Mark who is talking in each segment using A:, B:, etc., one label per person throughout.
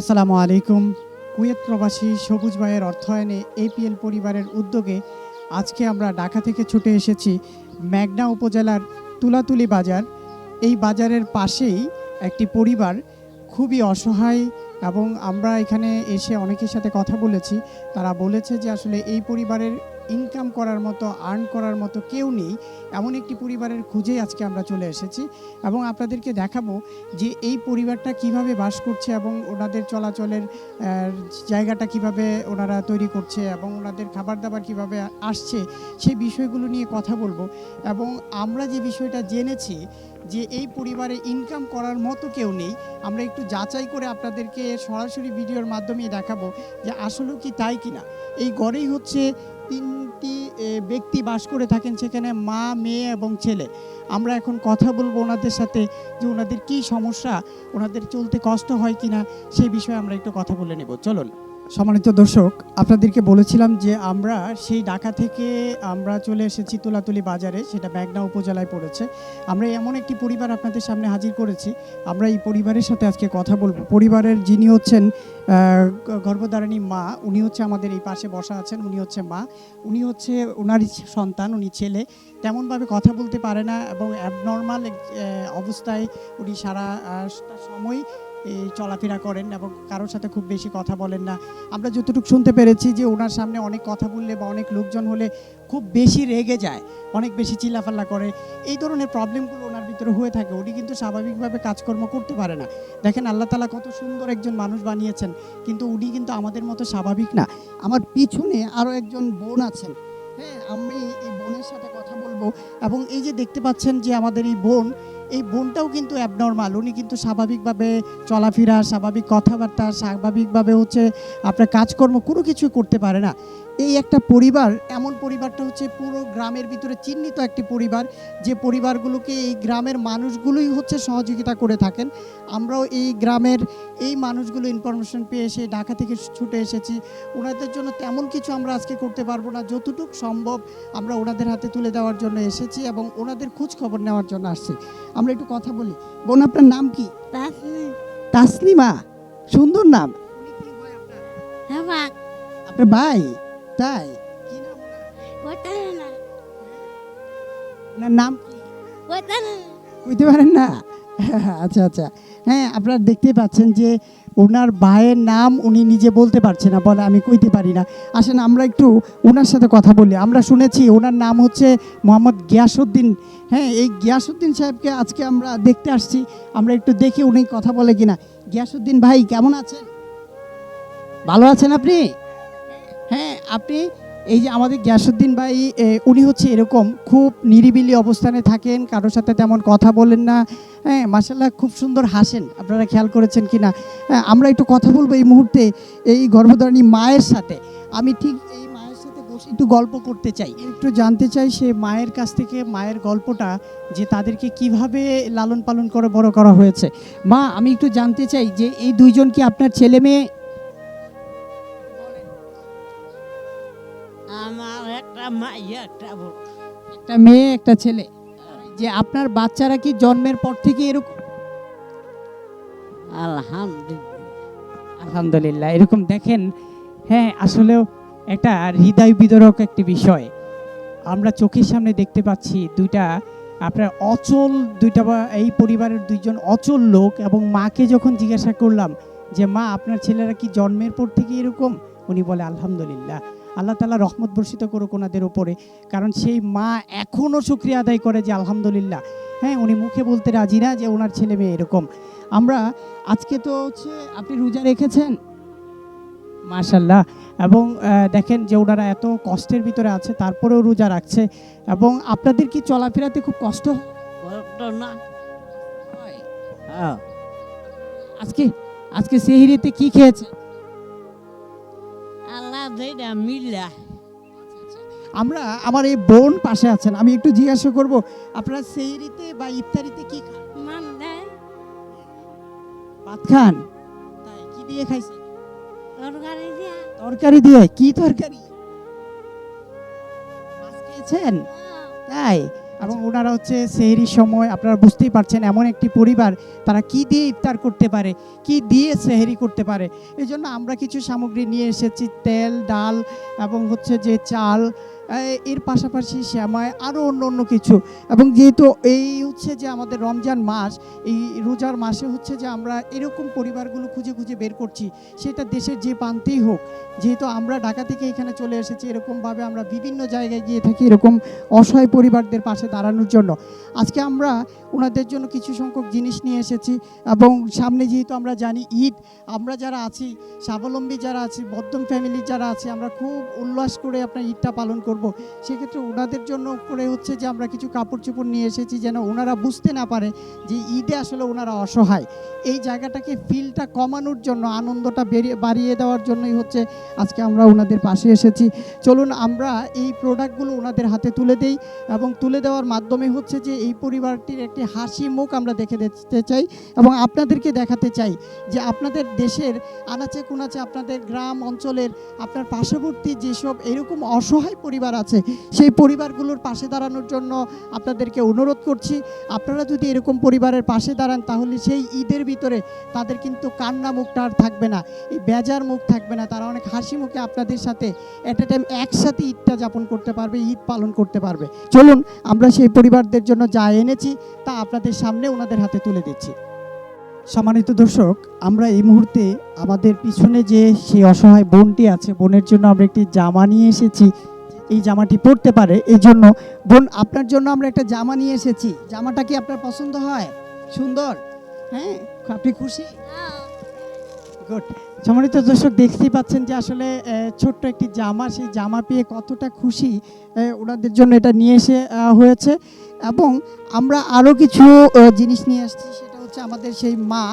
A: আসসালামু আলাইকুম। কুয়েত প্রবাসী সবুজ ভাইয়ের অর্থায়নে এপিএল পরিবারের উদ্যোগে আজকে আমরা ঢাকা থেকে ছুটে এসেছি ম্যাগনা উপজেলার তুলাতুলি বাজার। এই বাজারের পাশেই একটি পরিবার খুবই অসহায় এবং আমরা এখানে এসে অনেকের সাথে কথা বলেছি। তারা বলেছে যে আসলে এই পরিবারের ইনকাম করার মতো আর্ন করার মতো কেউ নেই, এমন একটি পরিবারের খুঁজেই আজকে আমরা চলে এসেছি এবং আপনাদেরকে দেখাবো যে এই পরিবারটা কীভাবে বাস করছে এবং ওনাদের চলাচলের জায়গাটা কীভাবে ওনারা তৈরি করছে এবং ওনাদের খাবার দাবার কীভাবে আসছে সেই বিষয়গুলো নিয়ে কথা বলব এবং আমরা যে বিষয়টা জেনেছি যে এই পরিবারে ইনকাম করার মতো কেউ নেই, আমরা একটু যাচাই করে আপনাদেরকে সরাসরি ভিডিওর মাধ্যমে দেখাবো যে আসলেও কি তাই কিনা। এই গড়েই হচ্ছে তিনটি ব্যক্তি বাস করে থাকেন সেখানে, মা, মেয়ে এবং ছেলে। আমরা এখন কথা বলব ওনাদের সাথে যে ওনাদের কী সমস্যা, ওনাদের চলতে কষ্ট হয় কিনা সেই বিষয়ে আমরা একটু কথা বলে নেব। চলুন। সম্মানিত দর্শক, আপনাদেরকে বলেছিলাম যে আমরা সেই ঢাকা থেকে আমরা চলে এসেছি তুলাতুলি বাজারে, সেটা মেঘনা উপজেলায় পড়েছে। আমরা এমন একটি পরিবার আপনাদের সামনে হাজির করেছি। আমরা এই পরিবারের সাথে আজকে কথা বলব। পরিবারের যিনি হচ্ছেন গর্ভধারিণী মা, উনি হচ্ছে আমাদের এই পাশে বসা আছেন, উনি হচ্ছে মা। উনি হচ্ছে ওনারই সন্তান, উনি ছেলে। তেমনভাবে কথা বলতে পারে না এবং অ্যাবনর্মাল অবস্থায় উনি সারা সময় চলাফেরা করেন এবং কারোর সাথে খুব বেশি কথা বলেন না। আমরা যতটুকু শুনতে পেরেছি যে ওনার সামনে অনেক কথা বললে বা অনেক লোকজন হলে খুব বেশি রেগে যায়, অনেক বেশি চিল্লাফাল্লা করে। এই ধরনের প্রবলেমগুলো ওনার ভিতরে হয়ে থাকে। উনি কিন্তু স্বাভাবিকভাবে কাজকর্ম করতে পারে না। দেখেন আল্লাহ তালা কত সুন্দর একজন মানুষ বানিয়েছেন, কিন্তু উনি কিন্তু আমাদের মতো স্বাভাবিক না। আমার পিছনে আরও একজন বোন আছেন। হ্যাঁ আমি এই বোনের সাথে কথা বলব। এবং এই যে দেখতে পাচ্ছেন যে আমাদের এই বোন এই বোনটাও কিন্তু অ্যাবনর্মাল উনি কিন্তু স্বাভাবিকভাবে চলাফেরা, স্বাভাবিক কথাবার্তা, স্বাভাবিকভাবে হচ্ছে আপনার কাজকর্ম কোনো কিছু করতে পারে না। এই একটা পরিবার, এমন পরিবারটা হচ্ছে পুরো গ্রামের ভিতরে চিহ্নিত একটি পরিবার, যে পরিবারগুলোকে এই গ্রামের মানুষগুলোই হচ্ছে সহযোগিতা করে থাকেন। আমরাও এই গ্রামের এই মানুষগুলো ইনফরমেশন পেয়ে এসে ঢাকা থেকে ছুটে এসেছি। ওনাদের জন্য তেমন কিছু আমরা আজকে করতে পারব না, যতটুকু সম্ভব আমরা ওনাদের হাতে তুলে দেওয়ার জন্য এসেছি এবং ওনাদের খোঁজ খবর নেওয়ার জন্য আসছি। আমরা একটু কথা বলি। বোন আপনার নাম কি?
B: তাসলিম
A: সুন্দর নাম।
B: হ্যাঁ
A: আপনার ভাই? তাই? কি নাম বুঝতে পারেন না? আচ্ছা আচ্ছা। হ্যাঁ আপনারা দেখতেই পাচ্ছেন যে ওনার ভাইয়ের নাম উনি নিজে বলতে পারছে না, বলে আমি কইতে পারি না। আসেন, আমরা একটু ওনার সাথে কথা বলি। আমরা শুনেছি ওনার নাম হচ্ছে মোহাম্মদ গিয়াসুদ্দিন হ্যাঁ এই গিয়াসুদ্দিন সাহেবকে আজকে আমরা দেখতে আসছি। আমরা একটু দেখি উনি কথা বলে কিনা। গিয়াসুদ্দিন ভাই, কেমন আছেন? ভালো আছেন আপনি? হ্যাঁ আপনি? এই যে আমাদের গিয়াসুদ্দিন ভাই উনি হচ্ছে এরকম খুব নিরিবিলি অবস্থানে থাকেন, কারোর সাথে তেমন কথা বলেন না। হ্যাঁ মাসাল্লাহ খুব সুন্দর হাসেন। আপনারা খেয়াল করেছেন কি না আমরা একটু কথা বলব এই মুহূর্তে এই গর্ভধারিণী মায়ের সাথে। আমি ঠিক এই মায়ের সাথে বসে একটু গল্প করতে চাই। একটু জানতে চাই সে মায়ের কাছ থেকে, মায়ের গল্পটা, যে তাদেরকে কীভাবে লালন পালন করে বড় করা হয়েছে। মা, আমি একটু জানতে চাই যে এই দুইজন কি আপনার ছেলে মেয়ে?
B: একটা
A: মেয়ে একটা ছেলে। যে আপনার বাচ্চারা কি জন্মের পর থেকে এরকম?
B: আলহামদুলিল্লাহ।
A: আলহামদুলিল্লাহ এরকম দেখেন হ্যাঁ আসলেও একটা হৃদয় বিদরক একটি বিষয়। আমরা চোখের সামনে দেখতে পাচ্ছি দুইটা আপনার অচল দুইটা বা এই পরিবারের দুইজন অচল লোক এবং মাকে যখন জিজ্ঞাসা করলাম যে মা আপনার ছেলেরা কি জন্মের পর থেকে এরকম? উনি বলে আলহামদুলিল্লাহ। আল্লাহ তালা রহমত বর্ষিত করুক ওনাদের ওপরে কারণ সেই মা এখনও শুক্রিয়া আদায় করে যে আলহামদুলিল্লাহ। হ্যাঁ উনি মুখে বলতে রাজি না যে ওনার ছেলে মেয়ে এরকম। আমরা আজকে তো হচ্ছে আপনি রোজা রেখেছেন? মাশাল্লাহ এবং দেখেন যে ওনারা এত কষ্টের ভিতরে আছে তারপরেও রোজা রাখছে। এবং আপনাদের কি চলাফেরাতে খুব কষ্ট?
B: না।
A: হয়। আজকে আজকে সেহিরিতে কি খেয়েছে
B: যেটা মিল্লা
A: আমরা আমার এই বোন পাশে আছেন আমি একটু জিজ্ঞাসা করব আপনারা সেহিরিতে বা ইফতারিতে কি খান?
B: মান দেয়
A: ভাত খান? তাই কি দিয়ে খাইছে
B: তরকারি দিয়া।
A: তরকারি দিয়ে কি তরকারি? মাছ খেয়েছেন?
B: হ্যাঁ,
A: তাই? এবং ওনারা হচ্ছে সেহরির সময় আপনারা বুঝতেই পারছেন এমন একটি পরিবার তারা কি দিয়ে ইফতার করতে পারে, কি দিয়ে সেহেরি করতে পারে। এই জন্য আমরা কিছু সামগ্রী নিয়ে এসেছি, তেল, ডাল এবং হচ্ছে যে চাল এর পাশাপাশি শ্যামায় আরও অন্য অন্য কিছু। এবং যেহেতু এই হচ্ছে যে আমাদের রমজান মাস, এই রোজার মাসে হচ্ছে যে আমরা এরকম পরিবারগুলো খুঁজে খুঁজে বের করছি, সেটা দেশের যে প্রান্তেই হোক। যেহেতু আমরা ঢাকা থেকে এখানে চলে এসেছি, এরকমভাবে আমরা বিভিন্ন জায়গায় গিয়ে থাকি এরকম অসহায় পরিবারদের পাশে দাঁড়ানোর জন্য। আজকে আমরা ওনাদের জন্য কিছু সংখ্যক জিনিস নিয়ে এসেছি, এবং সামনে যেহেতু আমরা জানি ঈদ, আমরা যারা আছি, স্বাবলম্বী যারা আছি, মধ্যম ফ্যামিলির যারা আছে, আমরা খুব উল্লাস করে আপনার ঈদটা পালন করব। সেক্ষেত্রে ওনাদের জন্য করে হচ্ছে যে আমরা কিছু কাপড় চোপড় নিয়ে এসেছি যেন ওনারা বুঝতে না পারে যে ঈদে আসলে ওনারা অসহায়। এই জায়গাটাকে ফিলটা কমানোর জন্য, আনন্দটা বাড়িয়ে দেওয়ার জন্যই হচ্ছে আজকে আমরা ওনাদের পাশে এসেছি। চলুন আমরা এই প্রোডাক্টগুলো ওনাদের হাতে তুলে দেই এবং তুলে দেওয়ার মাধ্যমে হচ্ছে যে এই পরিবারটির একটি হাসি মুখ আমরা দেখে দেখতে চাই এবং আপনাদেরকে দেখাতে চাই যে আপনাদের দেশের আনাচে কোনাচে আপনাদের গ্রাম অঞ্চলের, আপনার পার্শ্ববর্তী যেসব এরকম অসহায় পরিবার আছে, সেই পরিবারগুলোর পাশে দাঁড়ানোর জন্য আপনাদেরকে অনুরোধ করছি। আপনারা যদি এরকম পরিবারের পাশে দাঁড়ান, তাহলে সেই ঈদের ভিতরে তাদের কিন্তু কান্না মুখটা আর থাকবে না, এই বেজার মুখ থাকবে না, তারা অনেক হাসি মুখে আপনাদের সাথে এট এ টাইম একসাথে ঈদটা যাপন করতে পারবে, ঈদ পালন করতে পারবে। চলুন, আমরা সেই পরিবারদের জন্য যা এনেছি, তা আপনাদের সামনে ওনাদের হাতে তুলে দিচ্ছি। সম্মানিত দর্শক, আমরা এই মুহূর্তে আমাদের পিছনে যে সেই অসহায় বোনটি আছে, বোনের জন্য আমরা একটি জামা নিয়ে এসেছি। এই জামাটি পরতে পারে। এই জন্য বোন, আপনার জন্য আমরা একটা জামা নিয়ে এসেছি। জামাটা কি আপনার পছন্দ হয়? সুন্দর? হ্যাঁ? আপনি খুশি? গুড সম্মানিত দর্শক, দেখতেই পাচ্ছেন যে আসলে ছোট্ট একটি জামা। সেই জামা পেয়ে কতটা খুশি ওনাদের জন্য এটা নিয়ে এসে হয়েছে। এবং আমরা আরও কিছু জিনিস নিয়ে আসছি। সেটা হচ্ছে আমাদের সেই মা,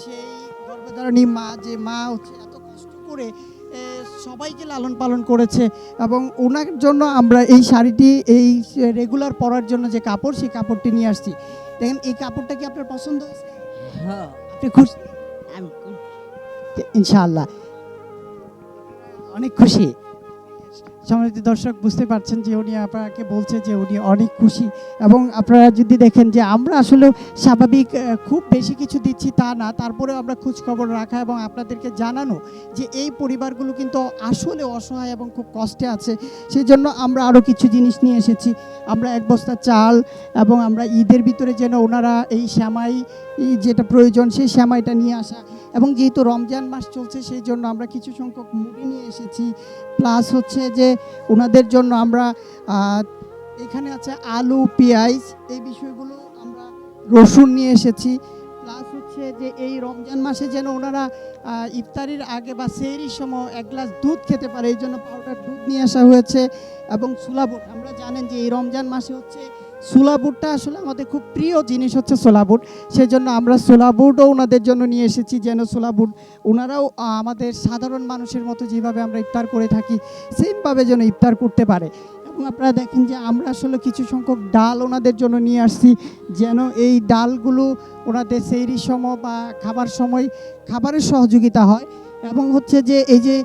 A: সেই গর্ভধারণী মা। যে মা হচ্ছে এত কষ্ট করে সবাইকে লালন পালন করেছে এবং ওনার জন্য আমরা এই শাড়িটি এই রেগুলার পরার জন্য যে কাপড় সেই কাপড়টি নিয়ে আসছি। দেখেন এই কাপড়টা কি আপনার পছন্দ হয়েছে?
B: হ্যাঁ।
A: আপনি খুশি?
B: আমি
A: ইনশাআল্লাহ। অনেক খুশি। সম্মানিত দর্শক বুঝতে পারছেন যে উনি আপনাকে বলছে যে উনি অনেক খুশি। এবং আপনারা যদি দেখেন যে আমরা আসলে স্বাভাবিক খুব বেশি কিছু দিচ্ছি তা না তারপরে আমরা খোঁজ খবর রাখা এবং আপনাদেরকে জানানো যে এই পরিবারগুলো কিন্তু আসলে অসহায় এবং খুব কষ্টে আছে। সেই জন্য আমরা আরও কিছু জিনিস নিয়ে এসেছি। আমরা এক বস্তা চাল এবং আমরা ঈদের ভিতরে যেন ওনারা এই শ্যামাই যেটা প্রয়োজন সেই শ্যামাইটা নিয়ে আসা। এবং যেহেতু রমজান মাস চলছে, সেই জন্য আমরা কিছু সংখ্যক মুড়ি নিয়ে এসেছি। প্লাস হচ্ছে যে ওনাদের জন্য আমরা এখানে আছে আলু, পেঁয়াজ, এই বিষয়গুলো আমরা রসুন নিয়ে এসেছি। প্লাস হচ্ছে যে এই রমজান মাসে যেন ওনারা ইফতারির আগে বা সেহরির সময় এক গ্লাস দুধ খেতে পারে, এই জন্য পাউডার দুধ নিয়ে আসা হয়েছে এবং সুলাবুট আমরা জানেন যে এই রমজান মাসে হচ্ছে সুলাবুটটা আসলে আমাদের খুব প্রিয় জিনিস হচ্ছে সোলাবুট সেজন্য আমরা সোলাবুটও ওনাদের জন্য নিয়ে এসেছি, যেন সোলাবুট ওনারাও আমাদের সাধারণ মানুষের মতো যেভাবে আমরা ইফতার করে থাকি, সেমভাবে যেন ইফতার করতে পারে। এবং আপনারা দেখেন যে আমরা আসলে কিছু সংখ্যক ডাল ওনাদের জন্য নিয়ে আসছি, যেন এই ডালগুলো ওনাদের সেইরির সময় বা খাবার সময় খাবারের সহযোগিতা হয়। এবং হচ্ছে যে এই যে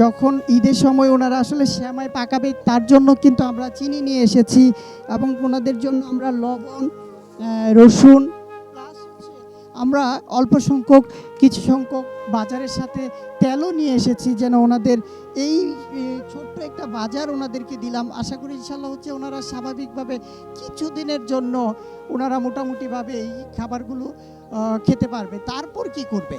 A: যখন ঈদের সময় ওনারা আসলে শ্যামাই পাকাবে, তার জন্য কিন্তু আমরা চিনি নিয়ে এসেছি এবং ওনাদের জন্য আমরা লবণ রসুন আমরা অল্প সংখ্যক, কিছু সংখ্যক বাজারের সাথে তেলও নিয়ে এসেছি যেন ওনাদের এই ছোট্ট একটা বাজার ওনাদেরকে দিলাম। আশা করি ইনশাল্লাহ হচ্ছে ওনারা স্বাভাবিকভাবে কিছু দিনের জন্য ওনারা মোটামুটিভাবে এই খাবারগুলো খেতে পারবে। তারপর কি করবে?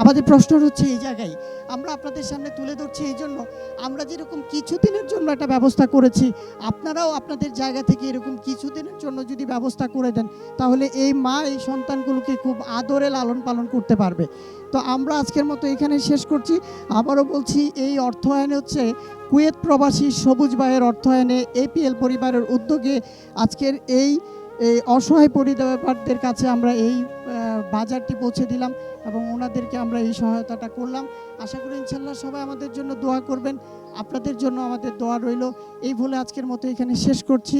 A: আমাদের প্রশ্ন হচ্ছে এই জায়গায়, আমরা আপনাদের সামনে তুলে ধরছি এই জন্য, আমরা যেরকম কিছুদিনের জন্য একটা ব্যবস্থা করেছি, আপনারাও আপনাদের জায়গা থেকে এরকম কিছুদিনের জন্য যদি ব্যবস্থা করে দেন, তাহলে এই মা এই সন্তানগুলোকে খুব আদরে লালন পালন করতে পারবে। তো আমরা আজকের মতো এখানে শেষ করছি। আবারও বলছি, এই অর্থায়নে হচ্ছে কুয়েত প্রবাসী সবুজ ভাইয়ের অর্থায়নে এপিএল পরিবারের উদ্যোগে আজকের এই এই অসহায় পরিবারদের কাছে আমরা এই বাজারটি পৌঁছে দিলাম এবং ওনাদেরকে আমরা এই সহায়তাটা করলাম। আশা করি ইনশাল্লাহ সবাই আমাদের জন্য দোয়া করবেন। আপনাদের জন্য আমাদের দোয়া রইল। এই বলে আজকের মতো এখানে শেষ করছি।